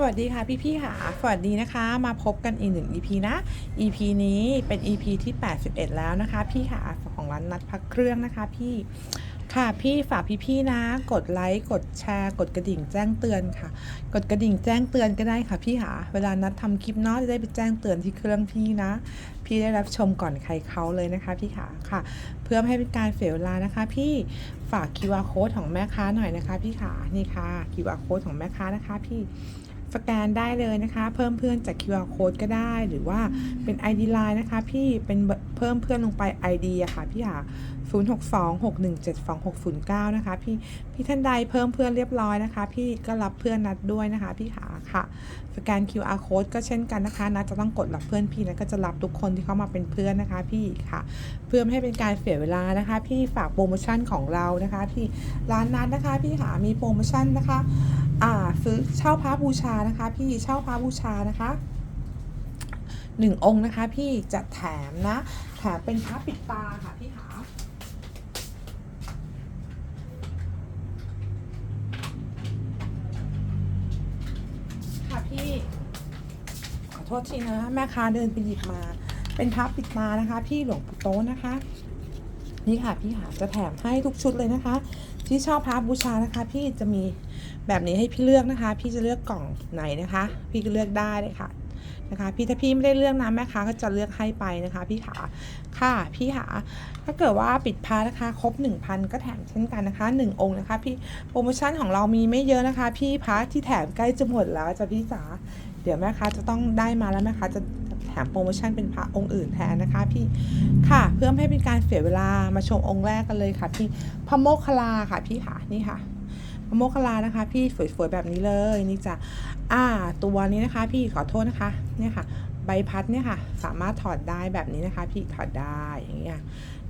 สวัสดีค่ะพี่พี่ๆค่ะ สวัสดีนะคะ มาพบกันอีกหนึ่ง EP นะ EP นี้เป็น EP ที่ 81 แล้วนะคะ พี่ค่ะของร้านนัดพักเครื่องนะคะพี่ค่ะพี่ฝากพี่ๆนะ กดไลค์กดแชร์ กดกระดิ่งแจ้งเตือนค่ะ กดกระดิ่งแจ้งเตือนก็ได้ค่ะพี่ค่ะเวลานัดทำคลิปเนาะจะได้ไปแจ้งเตือนที่เครื่องพี่นะ พี่ได้รับชมก่อนใครเขาเลยนะคะพี่ค่ะค่ะ เพื่อไม่ให้เป็นการเสียเวลานะคะ พี่ฝาก QR code ของแม่ค้าหน่อยนะคะ พี่ค่ะนี่ค่ะ QR code ของแม่ค้านะคะ พี่ สแกนได้เลยนะคะ เพิ่มเพื่อนจาก QR code ก็ได้ หรือว่าเป็น ID Line นะคะ พี่เป็นเพิ่มเพื่อนลงไป ID อะค่ะพี่ค่ะ 0626172609 นะคะ พี่พี่ท่านใดเพิ่มเพื่อนเรียบร้อยนะคะ พี่ก็รับเพื่อนนัดด้วยนะคะ พี่ขาค่ะ สแกน QR code ก็เช่นกันนะคะนัดจะต้องกดรับเพื่อนพี่นะก็จะรับทุกคนที่เข้ามาเป็นเพื่อนนะคะพี่ค่ะ เพื่อไม่ให้เป็นการเสียเวลานะคะ พี่ฝากโปรโมชั่นของเรานะคะที่ร้านนัดนะคะ พี่ค่ะมีโปรโมชั่นนะคะอ่าซื้อเช่าพระบูชานะคะ พี่เช่าพระบูชานะคะหนึ่งองค์นะคะ พี่จะแถมนะแถมเป็นพระปิดตาค่ะพี่ขาค่ะพี่ ขอ โทษทีนะ แม่ค้าเดินไปหยิบมา เป็นพระปิดตานะคะ พี่หลวงปู่โตะนะคะ นี่ค่ะพี่หาจะแถมให้ทุกชุดเลยนะคะ ที่ชอบพระบูชานะคะ พี่จะมีแบบนี้ให้พี่เลือกนะคะ พี่จะเลือกกล่องไหนนะคะ พี่ก็เลือกได้เลยค่ะนะคะพี่ถ้าพี่ไม่ได้เลือกนะแม่ค้าก็จะเลือกให้ไปนะคะพี่ขาค่ะพี่หาถ้าเกิดว่าปิดพานะคะ ครบ 1,000 ก็แถมเช่นกันนะคะ 1 องค์นะคะ พี่โปรโมชั่นของเรามีไม่เยอะนะคะ พี่พระที่แถมใกล้จะหมดแล้วจ้ะพี่จ๋า เดี๋ยวแม่ค้าจะต้องได้มาแล้วแม่ค้าจะแถมโปรโมชั่นเป็นพระองค์อื่นแทนนะคะพี่ค่ะ เพื่อไม่ให้เป็นการเสียเวลามาชมองค์แรกกันเลยค่ะพี่พระโมคคลาค่ะพี่ค่ะนี่ค่ะพระโมคคลานะคะ พี่สวยๆแบบนี้เลยนี่จะอ่า ตัวนี้นะคะ พี่ขอโทษนะคะเนี่ยค่ะ ใบพัดเนี่ยค่ะ สามารถถอดได้แบบนี้นะคะ พี่ถอดได้อย่างเงี้ย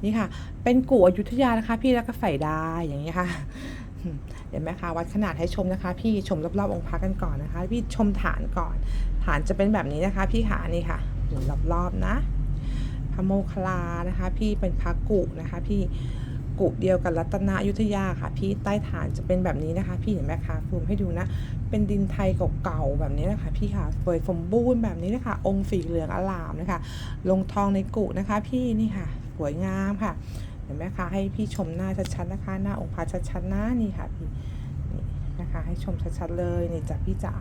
นี่ค่ะ เป็นกู่อยุธยานะคะ พี่แล้วก็ใส่ได้อย่างเงี้ยค่ะ เดี๋ยวแม่ค้าวัดขนาดให้ชมนะคะ พี่ชมรอบๆองค์พระกันก่อนนะคะ พี่ชมฐานก่อน ฐานจะเป็นแบบนี้นะคะ พี่ขานี่ค่ะหมุนรอบๆนะพระโมคลานะคะ พี่เป็นพระกุนะคะ พี่กุเดียวกับรัตนายุธยาค่ะ พี่ใต้ฐานจะเป็นแบบนี้นะคะ พี่เห็นไหมคะซูมให้ดูนะ เป็นดินไทยเก่าๆแบบนี้นะคะ พี่ค่ะสวยสมบูรณ์แบบนี้นะคะ องค์สีเหลืองอลามนะคะ ลงทองในกุนะคะ พี่นี่ค่ะ สวยงามค่ะ เห็นไหมคะให้พี่ชมหน้าชัดๆนะคะหน้าองค์พระชัดๆน้านี่ค่ะพี่นี่นะคะให้ชมชัดๆเลยนี่จากพี่จ๋า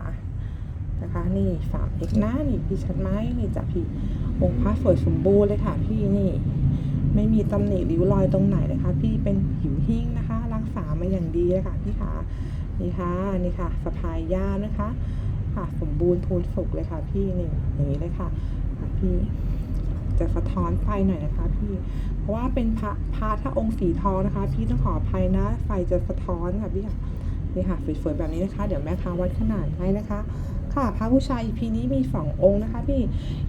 นะคะนี่สามเอกหน้านี่พี่ชัดไหมนี่จ้ะพี่องค์พระสวยสมบูรณ์เลยค่ะพี่นี่ไม่มีตำหนิริ้วรอยตรงไหนเลยค่ะพี่เป็นผิวหิ้งนะคะ รักษามาอย่างดีเลยค่ะพี่ขานี่ค่ะนี่ค่ะสะพายย่ามนะคะ ค่ะสมบูรณ์พูนสุกเลยค่ะพี่นี่อย่างนี้เลยค่ะพี่ จะสะท้อนไฟหน่อยนะคะพี่ เพราะว่าเป็นพระพระถ้าองค์สีทองนะคะ พี่ต้องขออภัยนะ ไฟจะสะท้อนค่ะพี่ค่ะนี่ค่ะสวยๆแบบนี้นะคะ เดี๋ยวแม่ค้าวัดขนาดให้นะคะ ค่ะพระผู้ชาย EP นี้มีสององค์นะคะ พี่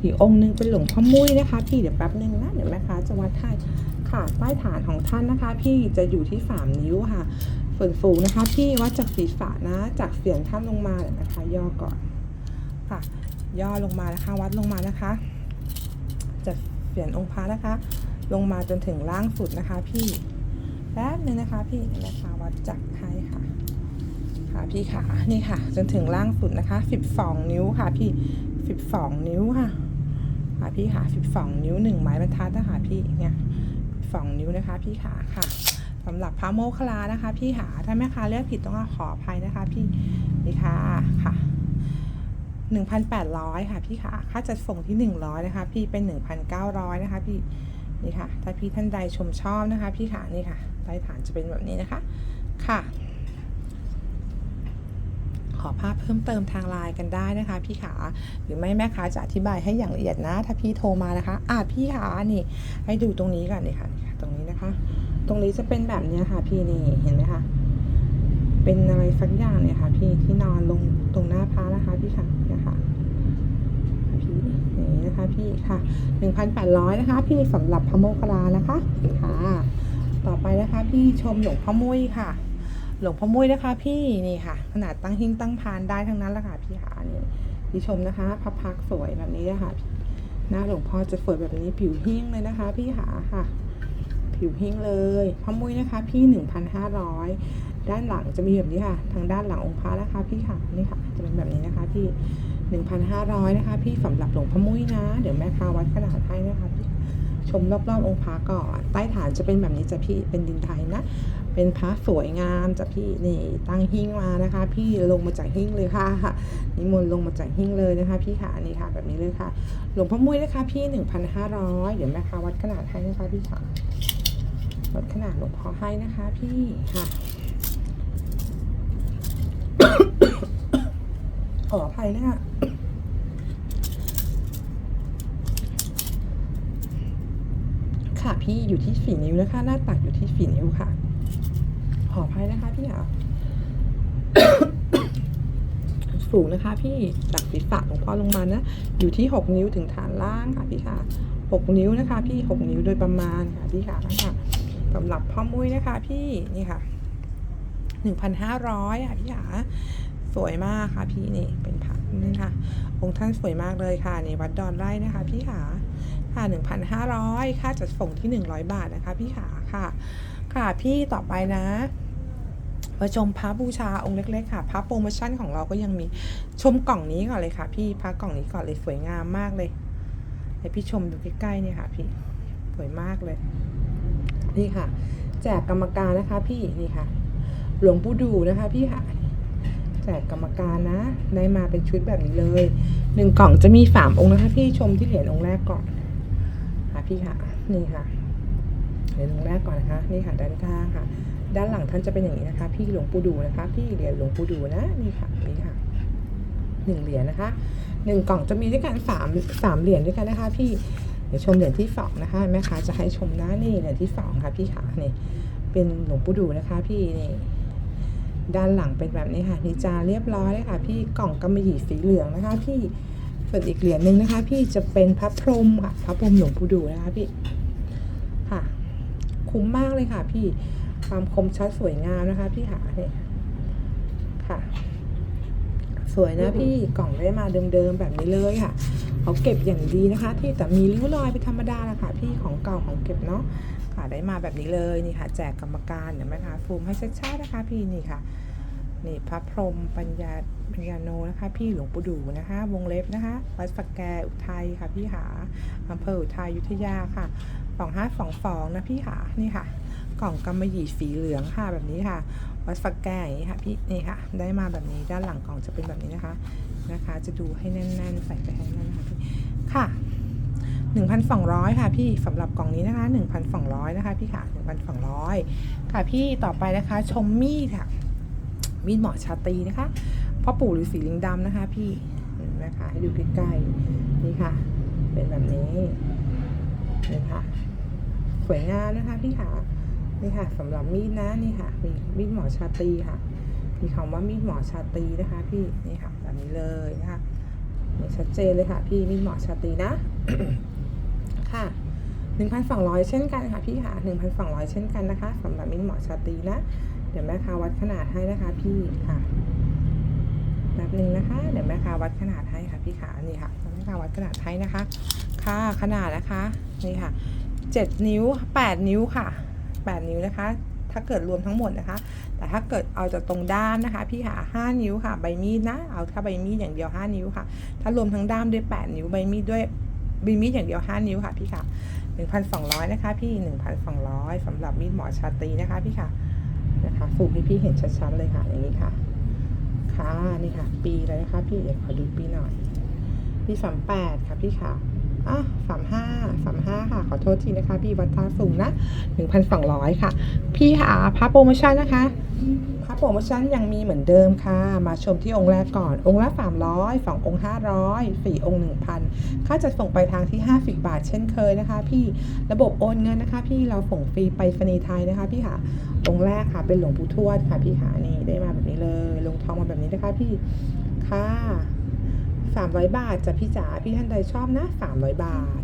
อีกองค์หนึงเป็นหลวงพ่อมุ้ยนะคะ พี่เดี๋ยวแป๊บหนึ่งนะเดี๋ยวแม่ค้าจะวัดให้ค่ะใต้ฐานของท่านนะคะ พี่จะอยู่ที่สามนิ้วค่ะส่วนสูงนะคะ พี่วัดจากศีรษะนะ จากเสียนท่านลงมาเดี๋ยวนะคะ ย่อก่อนค่ะ ย่อลงมานะคะ วัดลงมานะคะ จากเสียนองค์พระนะคะ ลงมาจนถึงล่างสุดนะคะ พี่แป๊บหนึงนะคะพี่เดี๋ยวแม่ค้าวัดจากให้ค่ะ ค่ะพี่ขานี่ค่ะ จนถึงล่างสุดนะคะ 12 นิ้วค่ะพี่ 12 นิ้วค่ะ ค่ะพี่ขา12 นิ้วหนึ่งไม้บรรทัดนะคะพี่เนี่ย12 นิ้วนะคะ พี่ขาค่ะสำหรับพระโมคคลานะคะ พี่ขาถ้าแม่ค้าเลือกผิดต้องขออภัยนะคะ พี่นี่ค่ะค่ะ 1,800 ค่ะพี่ขาค่าจัดส่งที่ 100 นะคะ พี่เป็น 1,900 นะคะ พี่ นี่ค่ะ ถ้าพี่ท่านใดชมชอบนะคะ พี่ขานี่ค่ะใต้ฐานจะเป็นแบบนี้นะคะ ค่ะ ขอภาพเพิ่มเติมทางไลน์กันได้นะคะ พี่ขา หรือไม่แม่ค้าจะอธิบายให้อย่างละเอียดนะ ถ้าพี่โทรมานะคะ อ่าพี่ขา นี่ ให้ดูตรงนี้ก่อนนี่ค่ะ ตรงนี้นะคะ ตรงนี้จะเป็นแบบนี้ค่ะ พี่นี่ เห็นไหมคะ เป็นอะไรสักอย่างเนี่ยค่ะ พี่ที่นอนลงตรงหน้าพระนะคะ พี่ค่ะเนี่ยค่ะพี่อย่างนี้นะคะพี่ค่ะหนึ่งพันแปดร้อยนะคะ พี่สำหรับพระโมคคลานะคะค่ะ ต่อไปนะคะพี่ชมหลวงพ่อมุ้ยค่ะหลวงพ่อมุ้ยนะคะ พี่นี่ค่ะ ขนาดตั้งหิ้งตั้งพานได้ทั้งนั้นแหละค่ะพี่ขานี่พี่ชมนะคะพระพักสวยแบบนี้เลยค่ะพี่หน้าหลวงพ่อจะสวยแบบนี้ผิวหิ้งเลยนะคะ พี่ขาค่ะ ผิวหิ้งเลยพอมุ้ยนะคะ พี่หนึ่งพันห้าร้อยด้านหลังจะมีแบบนี้ค่ะ ทางด้านหลังองค์พระนะคะพี่ค่ะนี่ค่ะ จะเป็นแบบนี้นะคะพี่หนึ่งพันห้าร้อยนะคะ พี่สำหรับหลวงพ่อมุ้ยนะ เดี๋ยวแม่ค้าวัดขนาดให้นะคะพี่ชมรอบๆองค์พระก่อนใต้ฐานจะเป็นแบบนี้จะพี่เป็นดินไทยนะ เป็นพระสวยงามจ้ะพี่นี่ตั้งหิ้งมานะคะ พี่ลงมาจากหิ้งเลยค่ะนิมนต์ลงมาจากหิ้งเลยนะคะ พี่ค่ะนี่ค่ะแบบนี้เลยค่ะ หลวงพ่อมุ้ยนะคะ พี่หนึ่งพันห้าร้อยเดี๋ยวแม่ค้าวัดขนาดให้นะคะพี่ค่ะ วัดขนาดหลวงพ่อให้นะคะพี่ค่ะขออภัยนะคะค่ะพี่อยู่ที่ฝีนิ้วนะคะ หน้าตักอยู่ที่ฝีนิ้วค่ะ ขออภัยนะคะพี่ค่ะสูงนะคะพี่จากศีรษะของพ่อลงมานะ อยู่ที่หกนิ้วถึงฐานล่างค่ะพี่ค่ะหกนิ้วนะคะ พี่หกนิ้วโดยประมาณค่ะพี่ค่ะนะคะ สำหรับพ่อมุ้ยนะคะพี่นี่ค่ะหนึ่งพันห้าร้อยอะพี่ค่ะสวยมากค่ะพี่นี่เป็นผักนี่ค่ะ องค์ท่านสวยมากเลยค่ะในวัดดอนไร่นะคะ พี่ค่ะค่ะหนึ่งพันห้าร้อยค่าจัดส่งที่หนึ่งร้อยบาทนะคะ พี่ขาค่ะ ค่ะพี่ต่อไปนะมาชมพระบูชาองค์เล็ก ๆ ค่ะ พระโปรโมชั่นของเราก็ยังมีชมกล่องนี้ก่อนเลยค่ะ พี่พระกล่องนี้ก่อนเลยสวยงามมากเลยให้พี่ชมดูใกล้ๆเนี่ยค่ะ พี่สวยมากเลย นี่ค่ะ แจกกรรมการนะคะพี่นี่ค่ะ หลวงปู่ดูนะคะพี่ค่ะ แจกกรรมการนะ ได้มาเป็นชุดแบบนี้เลยหนึ่งกล่องจะมีสามองค์นะคะพี่ชมที่เหรียญองค์แรกก่อนค่ะพี่ค่ะนี่ค่ะเหรียญองค์แรกก่อนนะคะนี่ค่ะด้านข้างค่ะ ด้านหลังท่านจะเป็นอย่างนี้นะคะ พี่หลวงปู่ดูนะคะ พี่เหรียญหลวงปู่ดูนะนี่ค่ะนี่ค่ะหนึ่งเหรียญนะคะหนึ่งกล่องจะมีด้วยกันสามสามเหรียญด้วยกันนะคะ พี่ เดี๋ยวชมเหรียญที่สองนะคะแม่ค้าจะให้ชมนะนี่เหรียญที่สองค่ะพี่ขานี่เป็นหลวงปู่ดูนะคะพี่นี่ด้านหลังเป็นแบบนี้ค่ะนิจาเรียบร้อยเลยค่ะ พี่กล่องกำมะหยี่สีเหลืองนะคะพี่ส่วนอีกเหรียญหนึ่งนะคะ พี่จะเป็นพระพรหมค่ะพระพรหมหลวงปู่ดูนะคะพี่ค่ะ คุ้มมากเลยค่ะ พี่ความคมชัดสวยงามนะคะ พี่ค่ะเนี่ยค่ะ สวยนะพี่กล่องได้มาเดิมๆแบบนี้เลยค่ะ เขาเก็บอย่างดีนะคะ ที่แต่มีริ้วรอยเป็นธรรมดาละค่ะพี่ของเก่าของเก็บเนาะค่ะได้มาแบบนี้เลยนี่ค่ะ แจกกรรมการเห็นไหมคะฟูมให้ชัดๆนะคะพี่นี่ค่ะนี่พระพรหมปัญญาปัญญาโนนะคะ พี่หลวงปู่ดูนะคะ วงเล็บนะคะวัดสแกอุทัยค่ะพี่หาอำเภออุทัยยุธยาค่ะสองห้าสองสองนะพี่หานี่ค่ะ กล่องกำมะหยี่สีเหลืองค่ะแบบนี้ค่ะ วัดฝักแก่อย่างนี้ค่ะพี่นี่ค่ะ ได้มาแบบนี้ด้านหลังกล่องจะเป็นแบบนี้นะคะ นะคะ จะดูให้แน่นๆ ใส่ไปให้แน่นค่ะพี่ค่ะ 1,200 ค่ะพี่สำหรับกล่องนี้นะคะ 1,200 นะคะพี่ค่ะ 1,200 ค่ะพี่ต่อไปนะคะ ชมมีดค่ะ มีดหมอชาตรีนะคะพ่อปู่ฤาษีลิงดำนะคะพี่นไหมคะให้ดูใกล้ๆนี่ค่ะ เป็นแบบนี้นี่ค่ะ สวยงามนะคะพี่ค่ะนี่ค่ะสำหรับมีดนะนี่ค่ะมีมีดหมอชาตรีค่ะ มีคำว่ามีดหมอชาตรีนะคะ พี่นี่ค่ะ นี้เลยนะคะชัดเจนเลยค่ะพี่มีหมอชาตีนะค่ะ1,200 เช่นกันค่ะพี่ค่ะ1,200 เช่นกันนะคะสำหรับมีดหมอชาตีนะ เดี๋ยวแม่ค้าวัดขนาดให้นะคะพี่ค่ะแบบหนึ่งนะคะ เดี๋ยวแม่ค้าวัดขนาดให้ค่ะพี่ขานี่ค่ะแม่ค้าวัดขนาดให้นะคะ ค่ะขนาดนะคะนี่ค่ะ 7 นิ้ว 8 นิ้วค่ะ 8 นิ้วนะคะ ถ้าเกิดรวมทั้งหมดนะคะ แต่ถ้าเกิดเอาจากตรงด้ามนะคะ พี่หา 5 นิ้วค่ะ ใบมีดนะ เอาถ้าใบมีดอย่างเดียว 5 นิ้วค่ะ ถ้ารวมทั้งด้ามด้วย 8 นิ้ว ใบมีดด้วยใบมีดอย่างเดียว 5 นิ้วค่ะ พี่ค่ะ 1,200 นะคะ พี่ 1,200สำหรับมีดหมอชาตรีนะคะ พี่ค่ะ นะคะฟูมให้พี่เห็นชัดๆเลยค่ะ อย่างนี้ค่ะ ค่ะ นี่ค่ะ ปีเลยนะคะ พี่ เดี๋ยวขอดูปีหน่อย ปีสามแปดค่ะ พี่ค่ะ อะสามห้าสามห้าค่ะ ขอโทษทีนะคะ พี่วัดท่าสูงนะหนึ่งพันสองร้อยค่ะ พี่ค่ะพระโปรโมชั่นนะคะพระโปรโมชั่นยังมีเหมือนเดิมค่ะ มาชมที่องค์แรกก่อน องค์ละสามร้อยสององค์ห้าร้อยสี่องค์หนึ่งพันค่าจะส่งไปทางที่ห้าสิบบาท เช่นเคยนะคะ พี่ระบบโอนเงินนะคะ พี่เราส่งฟรีไปสนีไทยนะคะ พี่ค่ะ องค์แรกค่ะเป็นหลวงปู่ทวดค่ะ พี่ค่ะนี่ได้มาแบบนี้เลยลงทองมาแบบนี้นะคะ พี่ค่ะ สามร้อยบาทจ้ะพี่จ๋าพี่ท่านใดชอบนะสามร้อยบาท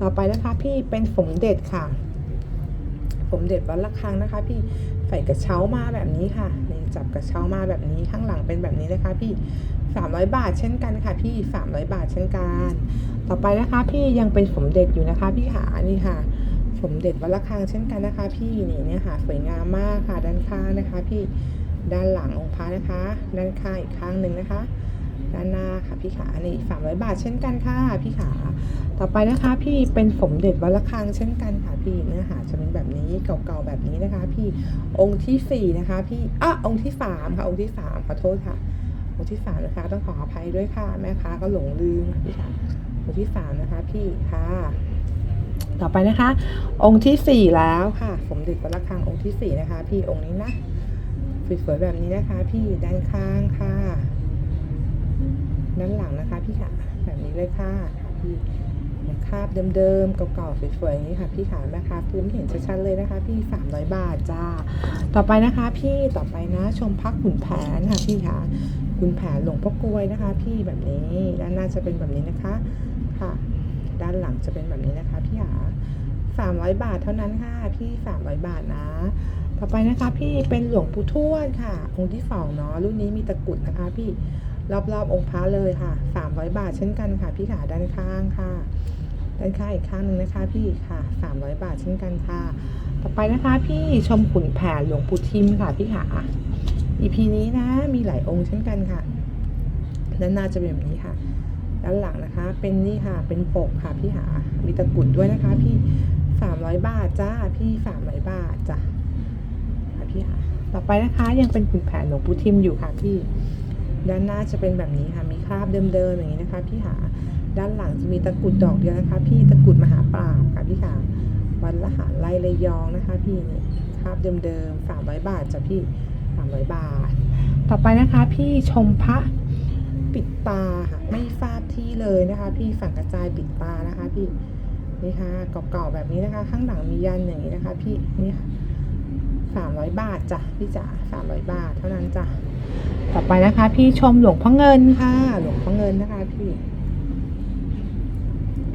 ต่อไปนะคะพี่เป็นสมเด็จค่ะสมเด็จวัดระฆังนะคะ พี่ใส่กระเช้ามาแบบนี้ค่ะนี่จับกระเช้ามาแบบนี้ข้างหลังเป็นแบบนี้นะคะ พี่สามร้อยบาทเช่นกันค่ะ พี่สามร้อยบาทเช่นกัน ต่อไปนะคะ พี่ยังเป็นสมเด็จอยู่นะคะ พี่หานี่ค่ะสมเด็จวัดระฆังเช่นกันนะคะ พี่นี่เนี่ยค่ะสวยงามมากค่ะด้านข้างนะคะ พี่ด้านหลังองค์พระนะคะ ด้านข้างอีกข้างหนึ่งนะคะ ด้านหน้าค่ะพี่ขานี่สามร้อยบาทเช่นกันค่ะพี่ขา ต่อไปนะคะพี่เป็นสมเด็จวัดระฆังเช่นกันค่ะพี่เนื้อหาจะเป็นแบบนี้เก่าๆแบบนี้นะคะ พี่องค์ที่สี่นะคะ พี่อะองค์ที่สามค่ะองค์ที่สามขอโทษค่ะ องค์ที่สามนะคะ ต้องขออภัยด้วยค่ะแม่ค้าก็หลงลืมค่ะพี่ขาองค์ที่สามนะคะ พี่ค่ะต่อไปนะคะ องค์ที่สี่แล้วค่ะ สมเด็จวัดระฆังองค์ที่สี่นะคะ พี่องค์นี้นะสวยๆแบบนี้นะคะ พี่ด้านข้างค่ะ ด้านหลังนะคะพี่ค่ะแบบนี้เลยค่ะพี่คาบเดิมๆเก่าๆสวยๆอย่างนี้ค่ะพี่ขาแม่ค้าพื้นเห็นชัดๆเลยนะคะ พี่สามร้อยบาทจ้า ต่อไปนะคะ พี่ต่อไปนะชมพักขุนแผนค่ะพี่ค่ะขุนแผนหลวงพ่อกลวยนะคะ พี่แบบนี้ด้านหน้าจะเป็นแบบนี้นะคะค่ะ ด้านหลังจะเป็นแบบนี้นะคะ พี่ขาสามร้อยบาทเท่านั้นค่ะ พี่สามร้อยบาทนะ ต่อไปนะคะ พี่เป็นหลวงปู่ทวดค่ะองค์ที่สองเนาะรุ่นนี้มีตะกุดนะคะ พี่ รอบๆองค์พระเลยค่ะสามร้อยบาทเช่นกันค่ะ พี่ขาด้านข้างค่ะ ด้านข้างอีกข้างหนึ่งนะคะ พี่ค่ะสามร้อยบาทเช่นกันค่ะ ต่อไปนะคะพี่ชมขุนแผนหลวงปู่ทิมค่ะ พี่ขา EP นี้นะมีหลายองค์เช่นกันค่ะด้านหน้าจะเป็นแบบนี้ค่ะ ด้านหลังนะคะ เป็นนี่ค่ะ เป็นปกค่ะพี่หา มีตะกรุดด้วยนะคะ พี่สามร้อยบาทจ้า พี่สามร้อยบาทจ้ะค่ะพี่หา ต่อไปนะคะยังเป็นขุนแผนหลวงปู่ทิมอยู่ค่ะพี่ ด้านหน้าจะเป็นแบบนี้ค่ะ มีคราบเดิมๆอย่างนี้นะคะพี่หาด้านหลังจะมีตะกุดดอกเดียวนะคะ พี่ตะกุดมหาปราบค่ะพี่ขาวันละหาไล่ระยองนะคะ พี่นี่คราบเดิมๆสามร้อยบาทจ้ะพี่สามร้อยบาท ต่อไปนะคะพี่ชมพระปิดตาค่ะไม่ฟาดที่เลยนะคะ พี่ฝั่งกระจายปิดตานะคะ พี่นี่ค่ะเก่าๆแบบนี้นะคะ ข้างหลังมียันอย่างนี้นะคะ พี่นี่ค่ะสามร้อยบาทจ้ะพี่จ๋าสามร้อยบาท เท่านั้นจ้ะ ต่อไปนะคะ พี่ชมหลวงพ่อเงินค่ะ หลวงพ่อเงินนะคะ พี่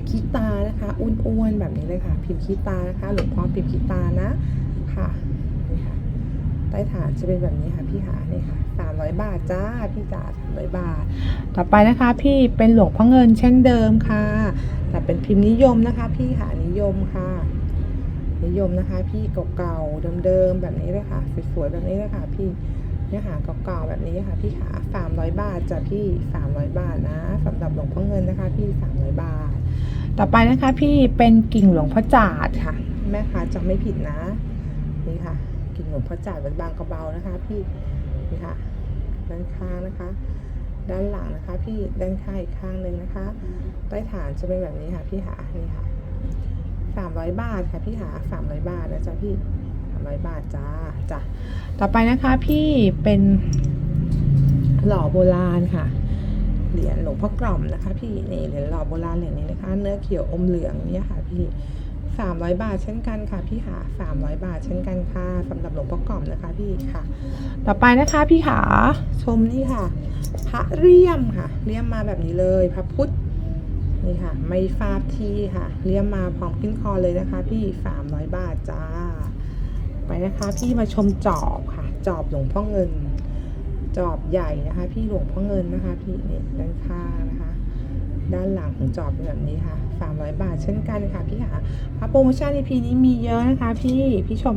ขี้ตานะคะอ้วนๆแบบนี้เลยค่ะ พิมพ์ขี้ตานะคะ หลวงพ่อพิมพ์ขี้ตานะค่ะนี่ค่ะใต้ฐานจะเป็นแบบนี้ค่ะ พี่หานี่ค่ะสามร้อยบาทจ้าพี่จ๋าสามร้อยบาท ต่อไปนะคะ พี่เป็นหลวงพ่อเงินเช่นเดิมค่ะ แต่เป็นพิมพ์นิยมนะคะ พี่หานิยมค่ะนิยมนะคะ พี่เก่าๆเดิมๆแบบนี้เลยค่ะสวยๆแบบนี้เลยค่ะ พี่ นื้อหาเก่าๆแบบนี้ค่ะพี่ขาสามร้อยบาทจ้ะพี่สามร้อยบาทนะสำหรับหลวงพ่อเงินนะคะ พี่สามร้อยบาท ต่อไปนะคะพี่เป็นกิ่งหลวงพ่อจาดค่ะ แม่ค้าจำไม่ผิดนะนี่ค่ะ กิ่งหลวงพ่อจ่ายบางกระเบานะคะ พี่นี่ค่ะด้านข้างนะคะ ด้านหลังนะคะ พี่ด้านข้างอีกข้างหนึ่งนะคะ ใต้ฐานจะเป็นแบบนี้ค่ะ พี่หานี่ค่ะสามร้อยบาทค่ะพี่หาสามร้อยบาทนะจ๊ะพี่ สามร้อยบาทจ้าจ้ะต่อไปนะคะพี่เป็นหล่อโบราณค่ะ เหรียญหลวงพ่อกล่อมนะคะ พี่นี่เหรียญหล่อโบราณเหรียญนี้นะคะ เนื้อเขียวอมเหลืองเนี่ยค่ะ พี่สามร้อยบาทเช่นกันค่ะพี่ขาสามร้อยบาทเช่นกันค่ะสำหรับหลวงพ่อกล่อมนะคะพี่ค่ะ ต่อไปนะคะพี่ขาชมนี่ค่ะ พระเลี่ยมค่ะเลี่ยมมาแบบนี้เลยพระพุทธนี่ค่ะ ไม่ฟาบทีค่ะเลี่ยมมาพร้อมขึ้นคอเลยนะคะ พี่สามร้อยบาทจ้า ไปนะคะ พี่มาชมจอบค่ะ จอบหลวงพ่อเงิน จอบใหญ่นะคะ พี่หลวงพ่อเงินนะคะ พี่เนี่ยด้านข้างนะคะ ด้านหลังของจอบเป็นแบบนี้ค่ะสามร้อยบาทเช่นกันค่ะพี่ค่ะพระโปรโมชั่น EP นี้มีเยอะนะคะ พี่พี่ชม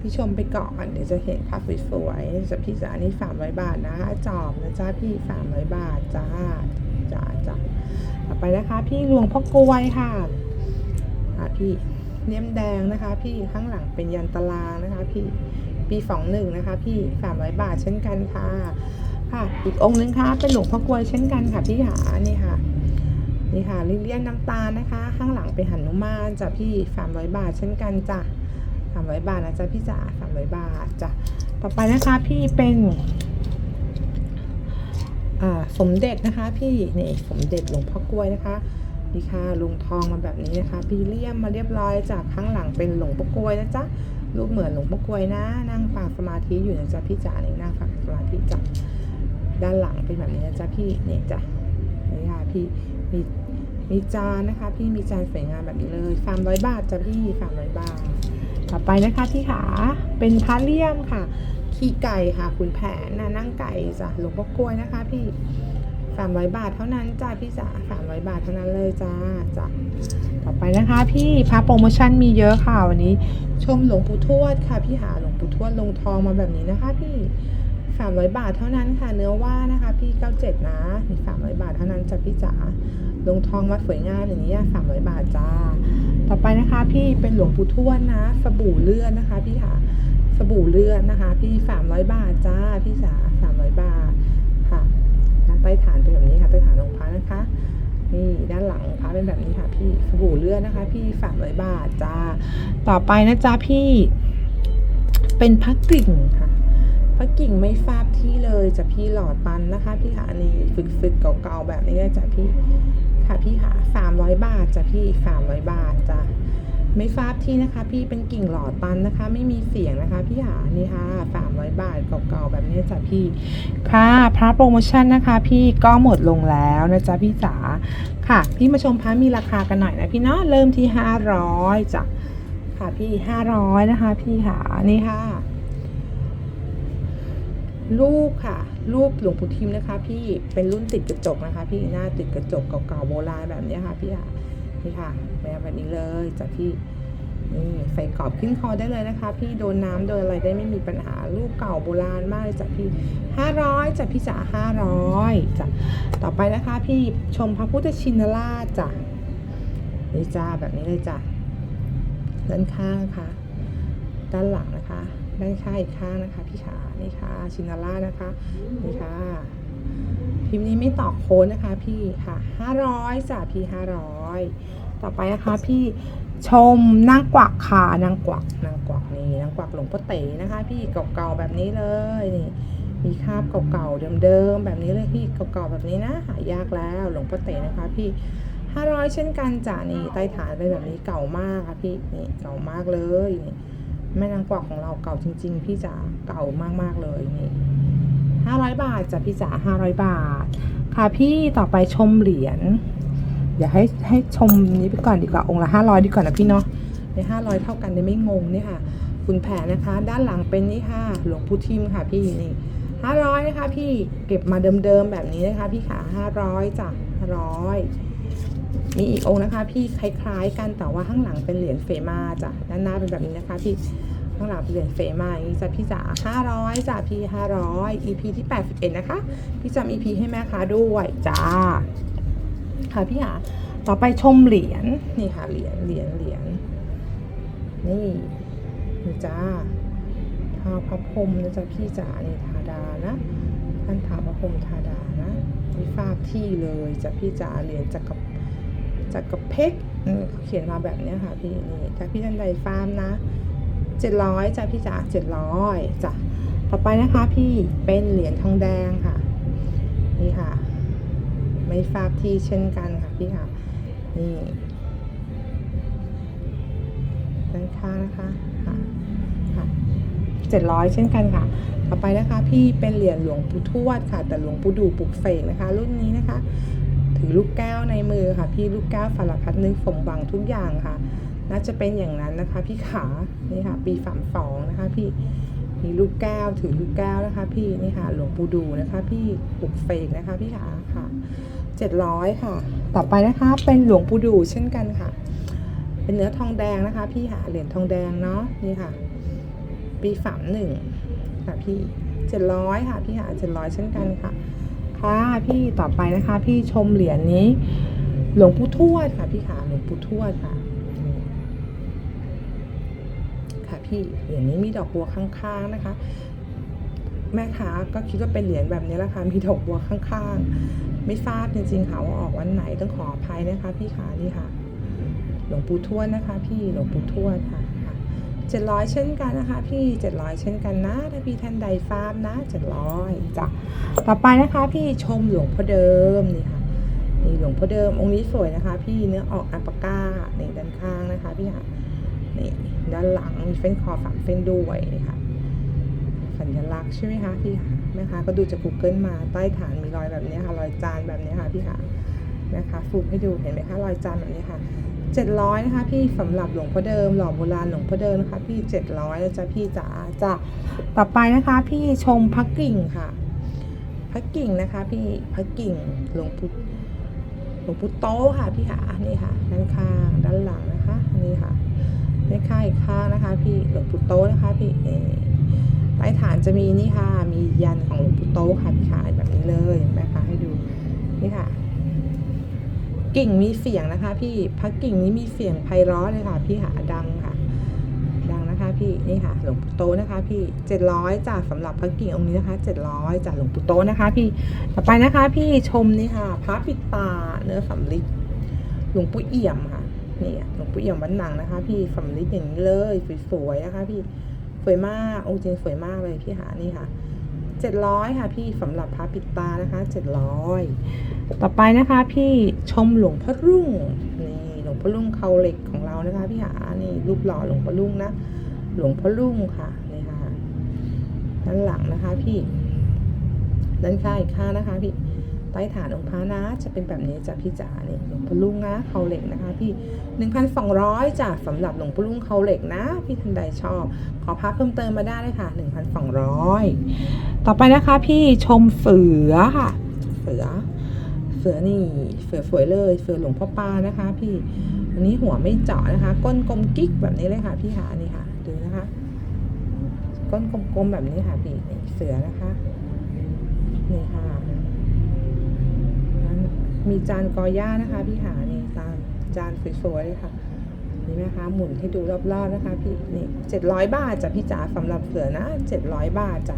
พี่ชมไปก่อนเดี๋ยวจะเห็นภาพสวยๆจะพี่จ๋านี่สามร้อยบาทนะคะจอบนะจ้าพี่สามร้อยบาทจ้าจ้าจ้าต่อไปนะคะ พี่หลวงพ่อกลวยค่ะค่ะพี่ เลี่ยมแดงนะคะ พี่ข้างหลังเป็นยันตารางนะคะ พี่ปีสองหนึ่งนะคะ พี่สามร้อยบาทเช่นกันค่ะค่ะ อีกองค์นึงค่ะเป็นหลวงพ่อกลวยเช่นกันค่ะพี่หานี่ค่ะนี่ค่ะลิเลียนน้ำตาลนะคะ ข้างหลังเป็นหันุมานจ้ะพี่สามร้อยบาทเช่นกันจ้ะสามร้อยบาทนะจ๊ะพี่จ๋าสามร้อยบาทจ้ะต่อไปนะคะพี่เป็นอ่าสมเด็จนะคะ พี่นี่สมเด็จหลวงพ่อกล้วยนะคะ นี่ค่ะลุงทองมาแบบนี้นะคะพี่เลี่ยมมาเรียบร้อยจากข้างหลังเป็นหลวงพ่กวยนะจ๊ะรูปเหมือนหลวงพ่กวยนะ นั่งฝากสมาธิอยู่นะจ๊ะพี่จ๋านี่นั่งฝากสมาธิจ้ะด้านหลังเป็นแบบนี้นะจ๊ะพี่เนี่ยจ้ะนี่ค่ะพี่มีมีจานนะคะ พี่มีจานสวยงามแบบนี้เลยสามร้อยบาทจ้ะพี่สามร้อยบาท ต่อไปนะคะที่ขาเป็นพระเลี่ยมค่ะ ขี้ไก่ค่ะขุนแผนนะนั่งไก่จ้ะหลวงพ่อกล้วยนะคะ พี่ สามร้อยบาทเท่านั้นจ้าพี่จ๋าสามร้อยบาทเท่านั้นเลยจ้าจ้ะต่อไปนะคะพี่พาโปรโมชั่นมีเยอะค่ะวันนี้ ชมหลวงปู่ทวดค่ะพี่หาหลวงปู่ทวดลงทองมาแบบนี้นะคะพี่สามร้อยบาทเท่านั้นค่ะ เนื้อว่านะคะพี่เก้าเจ็ดนะนี่สามร้อยบาทเท่านั้นจ้ะพี่จ๋าลงทองมาสวยงามอย่างนี้สามร้อยบาทจ้า ต่อไปนะคะพี่เป็นหลวงปู่ทวดนะ สบู่เลือดนะคะพี่ค่ะ สบู่เลือดนะคะ พี่สามร้อยบาทจ้าพี่จ๋าสามร้อยบาท ต้ฐานเป็นแบบนี้ค่ะใต้ฐานองค์พระนะคะ นี่ด้านหลังองค์พระเป็นแบบนี้ค่ะพี่สบู่เลือดนะคะ พี่สามร้อยบาทจ้าต่อไปนะจ๊ะพี่ เป็นพักกิ่งค่ะพักกิ่งไม่ฟาบที่เลยจะพี่หลอดปันนะคะ พี่ค่ะอันนี้ฝึกๆเก่าๆแบบนี้เลยจ้ะพี่ค่ะพี่ค่ะสามร้อยบาทจ้ะพี่สามร้อยบาทจ้ะ ไม่ฟาบที่นะคะ พี่เป็นกิ่งหลอดปันนะคะ ไม่มีเสียงนะคะ พี่หานี่ค่ะสามร้อยบาทเก่าๆแบบนี้จ้ะพี่ ค่ะพระโปรโมชั่นนะคะ พี่ก็หมดลงแล้วนะจ๊ะพี่จ๋าค่ะ พี่มาชมพระมีราคากันหน่อยนะพี่เนาะเริ่มที่ห้าร้อยจ้ะค่ะพี่ห้าร้อยนะคะ พี่ค่ะนี่ค่ะรูปค่ะ รูปหลวงปู่ทิมนะคะ พี่เป็นรุ่นติดกระจกนะคะ พี่หน้าติดกระจกเก่าๆโบราณแบบนี้ค่ะพี่ค่ะ นี่ค่ะแบบนี้เลยจ้ะพี่นี่ใส่กรอบขึ้นคอได้เลยนะคะ พี่โดนน้ำโดนอะไรได้ไม่มีปัญหารูปเก่าโบราณมากเลยจ้ะพี่ห้าร้อยจ้ะพี่จ๋าห้าร้อยจ้ะต่อไปนะคะ พี่ชมพระพุทธชินราชจ้ะนี่จ้าแบบนี้เลยจ้ะด้านข้างค่ะ ด้านหลังนะคะด้านข้างอีกข้างนะคะ พี่ขานี่ค่ะ ชินาร่านะคะนี่ค่ะ พิมพ์นี้ไม่ตอกโค้ดนะคะ พี่ค่ะห้าร้อยจ้ะพี่ห้าร้อย ต่อไปนะคะพี่ชมนางกวักค่ะนางกวักนางกวักนี่นางกวักหลวงพ่อเต๋นะคะ พี่เก่าๆแบบนี้เลยนี่มีคราบเก่าๆเดิมๆแบบนี้เลยพี่เก่าๆแบบนี้นะหายากแล้วหลวงพ่อเต๋นะคะพี่ห้าร้อยเช่นกันจ้ะนี่ใต้ฐานเป็นแบบนี้เก่ามากค่ะพี่นี่เก่ามากเลยนี่แม่นางกวักของเราเก่าจริง ๆ พี่จ๋าเก่ามากๆเลยนี่ห้าร้อยบาทจ้ะพี่จ๋าห้าร้อยบาท ค่ะพี่ต่อไปชมเหรียญ อย่าให้ให้ชมนี้ไปก่อนดีกว่าองค์ละห้าร้อยดีกว่านะพี่เนาะในห้าร้อยเท่ากันเนี่ยไม่งงเนี่ยค่ะคุณแผนนะคะ ด้านหลังเป็นนี่ค่ะหลวงปู่ทิมค่ะพี่นี่ห้าร้อยนะคะพี่เก็บมาเดิมๆแบบนี้นะคะ พี่ขาห้าร้อยจ้ะห้าร้อยมีอีกองค์นะคะ พี่คล้ายๆกันแต่ว่าข้างหลังเป็นเหรียญเฟมาจ้ะด้านหน้าเป็นแบบนี้นะคะพี่ข้างหลังเป็นเหรียญเฟมาอย่างนี้จ้ะพี่จ๋าห้าร้อยจ้ะพี่ห้าร้อย EP ที่แปดสิบเอ็ดนะคะ พี่จำ EP ให้แม่ค้าด้วยจ้า ค่ะพี่หาต่อไปชมเหรียญนี่ค่ะเหรียญเหรียญเหรียญนี่นี่จ้าท้าพระพรมนะจ๊ะพี่จ๋านี่ธาดานะท่านท้าพระพรมธาดานะมีฟาดที่เลยจ้ะพี่จ๋าเหรียญจักรจักรเพชรเขาเขียนมาแบบนี้ค่ะพี่นี่ถ้าพี่ท่านใดฟาร์มนะเจ็ดร้อยจ้ะพี่จ๋าเจ็ดร้อยจ้ะต่อไปนะคะพี่เป็นเหรียญทองแดงค่ะนี่ค่ะ ไม่ทราบที่เช่นกันค่ะพี่ค่ะนี่ด้านข้างนะคะค่ะค่ะเจ็ดร้อยเช่นกันค่ะ ต่อไปนะคะพี่เป็นเหรียญหลวงปู่ทวดค่ะ แต่หลวงปู่ดูปลุกเสกนะคะ รุ่นนี้นะคะ ถือลูกแก้วในมือค่ะ พี่ลูกแก้วสารพัดนึกสมหวังทุกอย่างค่ะ น่าจะเป็นอย่างนั้นนะคะ พี่ขานี่ค่ะ ปีสามสองนะคะพี่ มีลูกแก้วถือลูกแก้วนะคะ พี่นี่ค่ะหลวงปู่ดูนะคะ พี่ปุกเสกนะคะพี่ขาค่ะเจ็ดร้อยค่ะ ต่อไปนะคะเป็นหลวงปู่ดูเช่นกันค่ะ เป็นเนื้อทองแดงนะคะ พี่หาเหรียญทองแดงเนาะนี่ค่ะ ปีสามหนึ่งค่ะพี่เจ็ดร้อยค่ะพี่หาเจ็ดร้อยเช่นกันค่ะ ค่ะพี่ต่อไปนะคะ พี่ชมเหรียญนี้ หลวงปู่ทวดค่ะพี่ขาหลวงปู่ทวดค่ะ พี่เหรียญนี้มีดอกบัวข้างๆนะคะ แม่ค้าก็คิดว่าเป็นเหรียญแบบนี้แหละค่ะมีดอกบัวข้างๆ ไม่ทราบจริงๆค่ะว่าออกวันไหนต้องขออภัยนะคะ พี่ขานี่ค่ะ หลวงปู่ทวดนะคะ พี่หลวงปู่ทวดค่ะเจ็ดร้อยเช่นกันนะคะ พี่เจ็ดร้อยเช่นกันนะถ้าพี่ท่านใดฟาร์มนะเจ็ดร้อยจ้ะต่อไปนะคะ พี่ชมหลวงพ่อเดิมนี่ค่ะนี่หลวงพ่อเดิมองค์นี้สวยนะคะ พี่เนื้อออกอัลปาก้านี่ด้านข้างนะคะ พี่ค่ะนี่ ด้านหลังมีเฟ้นคอสามเฟ้นด้วยนี่ค่ะสัญลักษณ์ใช่ไหมคะพี่คะแม่ค้าก็ดูจาก Google มาใต้ฐานมีรอยแบบนี้ค่ะรอยจานแบบนี้ค่ะพี่คะนะคะฟูมให้ดูเห็นไหมคะรอยจานแบบนี้ค่ะ700นะคะพี่สำหรับหลวงพ่อเดิมหล่อโบราณหลวงพ่อเดิมนะคะพี่700นะจ๊ะพี่จ๋าจ้ะต่อไปนะคะพี่ชมพักกิ่งค่ะพัระกิ่งนะคะพี่พระกิ่งหลวงปู่หลวงปู่โตค่ะพี่ค่ะนี่ค่ะด้านข้างด้านหลังนะคะนี่ค่ะ ด้านข้างอีกข้างนะคะ พี่หลวงปู่โตนะคะพี่เอใต้ฐานจะมีนี่ค่ะ มียันของหลวงปู่โตค่ะพี่ค่ะแบบนี้เลยแม่คะให้ดูนี่ค่ะ กิ่งมีเสียงนะคะ พี่พระกิ่งนี้มีเสียงไพเราะเลยค่ะ พี่ค่ะดังค่ะ ดังนะคะพี่นี่ค่ะ หลวงปู่โตนะคะ พี่เจ็ดร้อยจากสำหรับพระกิ่งองค์นี้นะคะเจ็ดร้อยจากหลวงปู่โตนะคะ พี่ต่อไปนะคะ พี่ชมนี่ค่ะพระปิดตาเนื้อสำริดหลวงปู่เอี่ยมค่ะ นี่หลวงปู่เอี่ยมวัดหนังนะคะ พี่สำริดอย่างนี้เลยสวยๆนะคะ พี่สวยมากองค์จริงสวยมากเลยพี่หานี่ค่ะเจ็ดร้อยค่ะพี่สำหรับพระปิดตานะคะเจ็ดร้อยต่อไปนะคะ พี่ชมหลวงพ่อรุ่งนี่หลวงพ่อรุ่งเขาเหล็กของเรานะคะ พี่หานี่รูปหล่อหลวงพ่อรุ่งนะหลวงพ่อรุ่งค่ะนี่ค่ะด้านหลังนะคะ พี่ด้านข้างอีกข้างนะคะ พี่ ต้ฐานองค์พระนะ จะเป็นแบบนี้จ้ะพี่จ๋าเนี่ยหลวงพ่อรุ่งนะเขาเหล็กนะคะพี่หนึ่งพันสองร้อยจ้ะสำหรับหลวงพ่อรุ่งเขาเหล็กนะ พี่ท่านใดชอบ ขอพักเพิ่มเติมมาได้เลยค่ะหนึ่งพันสองร้อยต่อไปนะคะพี่ชมเสือค่ะ เสือเสือนี่เสือสวยเลยเสือหลวงพ่อปานะคะ พี่อันนี้หัวไม่เจาะนะคะ ก้นกลมกิ๊กแบบนี้เลยค่ะ พี่หานี่ค่ะดูนะคะ ก้นกลมๆแบบนี้ค่ะพี่เสือนะคะนี่ค่ะ มีจานกอหญ้านะคะพี่หานี่ตามจานสวยๆเลยค่ะนี่นะคะหมุนให้ดูรอบๆนะคะพี่นี่เจ็ดร้อยบาทจ้ะพี่จ๋าสำหรับเสือนะเจ็ดร้อยบาทจ้ะ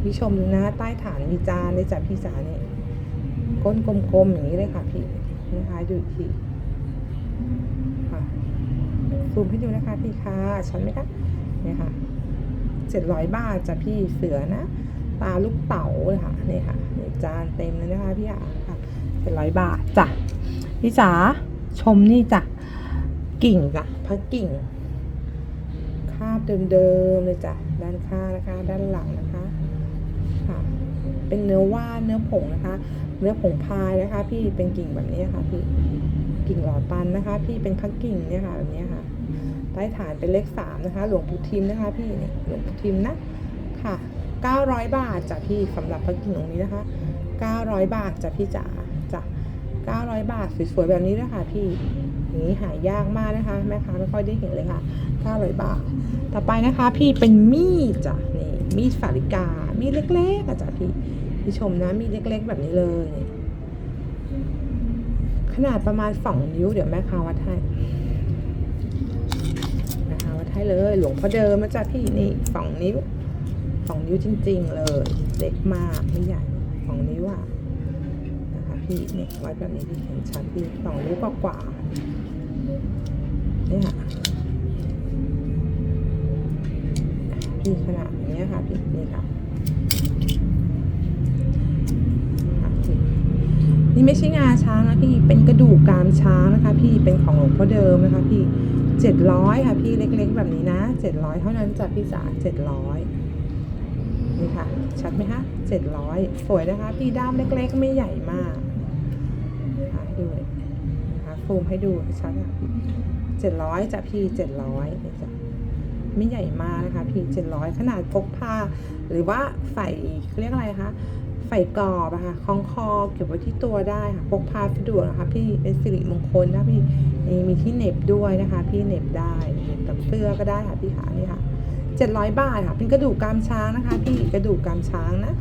พี่ชมดูนะใต้ฐานมีจานเลยจ้ะพี่จ๋านี่ก้นกลมๆอย่างนี้เลยค่ะพี่นะคะดูอีกทีค่ะซูมให้ดูนะคะพี่ค่ะชัดไหมคะเนี่ยค่ะเจ็ดร้อยบาทจ้ะพี่เสือนะตาลูกเต๋าเลยค่ะนี่ค่ะจานเต็มเลยนะคะพี่อะ เจ็ดร้อยบาทจ้ะพี่จ๋าชมนี่จ้ะกิ่งจ้ะพระกิ่ง คาบเดิมๆเลยจ้ะด้านข้างนะคะ ด้านหลังนะคะค่ะเป็นเนื้อว่านเนื้อผงนะคะ เนื้อผงพายนะคะ พี่เป็นกิ่งแบบนี้ค่ะพี่กิ่งหล่อตันนะคะ พี่เป็นพักกิ่งเนี่ยค่ะแบบนี้ค่ะใต้ฐานเป็นเลขสามนะคะ หลวงปู่ทิมนะคะ พี่หลวงปู่ทิมนะค่ะเก้าร้อยบาทจ้ะพี่สำหรับพักกิ่งองนี้นะคะเก้าร้อยบาทจ้ะพี่จ๋า จ้ะเก้าร้อยบาท สวยๆแบบนี้เลยค่ะพี่นี้หายากมากนะคะ แม่ค้าไม่ค่อยได้เห็นเลยค่ะเก้าร้อยบาท ต่อไปนะคะ พี่เป็นมีดจ้ะนี่มีดสาริกา มีดเล็กๆอะจ้ะพี่พี่ชมนะมีดเล็ก ๆ แบบนี้เลย ขนาดประมาณสองนิ้ว เดี๋ยวแม่ค้าวัดให้แม่ค้าวัดให้เลย หลวงพ่อเดิมนะจ๊ะพี่นี่สองนิ้วสองนิ้วจริง ๆ เลย เล็กมากไม่ใหญ่สองนิ้วอะ พี่เนี่ยวัดแบบนี้พี่เห็นชัดพี่สองนิ้วกว่าๆนี่ยค่ะพี่ขนาดนี้ค่ะพี่นี่ค่ะนี่ไม่ใช่งาช้างนะพี่เป็นกระดูกกรามช้างนะคะ พี่เป็นของหลวงพ่อเดิมนะคะพี่เจ็ดร้อยค่ะพี่เล็ก ๆ แบบนี้นะเจ็ดร้อยเท่านั้นจ้ะพี่จ๋าเจ็ดร้อยนี่ค่ะ ชัดไหมคะเจ็ดร้อยสวยนะคะ พี่ด้ามเล็ก ๆ ไม่ใหญ่มากนะคะให้ดูเลยนะคะ ซูมให้ดูชัดค่ะเจ็ดร้อยจ้ะพี่เจ็ดร้อยนี่จ้ะไม่ใหญ่มากนะคะพี่เจ็ดร้อยขนาดพกพาหรือว่าใส่เขาเรียกอะไรคะใส่กรอบอะค่ะคล้องคอเก็บไว้ที่ตัวได้ค่ะพกพาสะดวกนะคะพี่เป็นสิริมงคลนะพี่นี่มีที่เหน็บด้วยนะคะ พี่เหน็บได้เหน็บกับเสื้อก็ได้ค่ะพี่ขานี่ค่ะเจ็ดร้อยบาทค่ะ เป็นกระดูกกามช้างนะคะ พี่กระดูกกามช้างนะ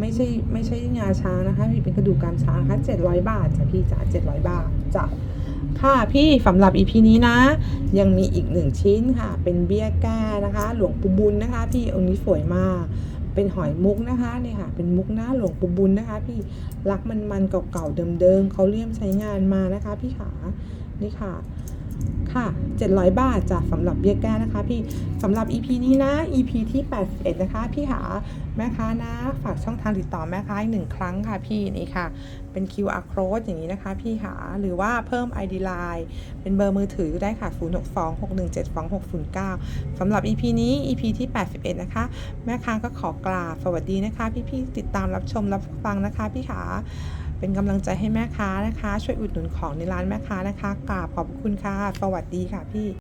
ไม่ใช่ไม่ใช่งาช้างนะคะ พี่เป็นกระดูกกามช้างนะคะเจ็ดร้อยบาทจ้ะพี่จ๋าเจ็ดร้อยบาทจ้ะ ค่ะพี่สำหรับ EP นี้นะ ยังมีอีกหนึ่งชิ้นค่ะ เป็นเบี้ยแก้นะคะ หลวงปู่บุญนะคะ พี่องค์นี้สวยมาก เป็นหอยมุกนะคะนี่ค่ะ เป็นมุกหน้าหลวงปู่บุญนะคะ พี่รักมันมันๆเก่าๆเดิมๆเขาเลี่ยมใช้งานมานะคะ พี่ขานี่ค่ะ ค่ะ 700 บาทจ้ะสำหรับเบี้ยแก้นะคะ พี่สำหรับ EP นี้นะ EP ที่81นะคะ พี่หาแม่ค้านะ ฝากช่องทางติดต่อแม่ค้าอีกหนึ่งครั้งค่ะพี่นี่ค่ะ เป็น QR code อย่างนี้นะคะ พี่หาหรือว่าเพิ่ม ID Line เป็นเบอร์มือถือได้ค่ะ 0626172609 สำหรับ EP นี้ EP ที่ 81 นะคะ แม่ค้าก็ขอกราบสวัสดีนะคะ พี่ๆติดตามรับชมรับฟังนะคะ พี่ขา เป็นกำลังใจให้แม่ค้านะคะ ช่วยอุดหนุนของในร้านแม่ค้านะคะกราบขอบคุณค่ะ สวัสดีค่ะพี่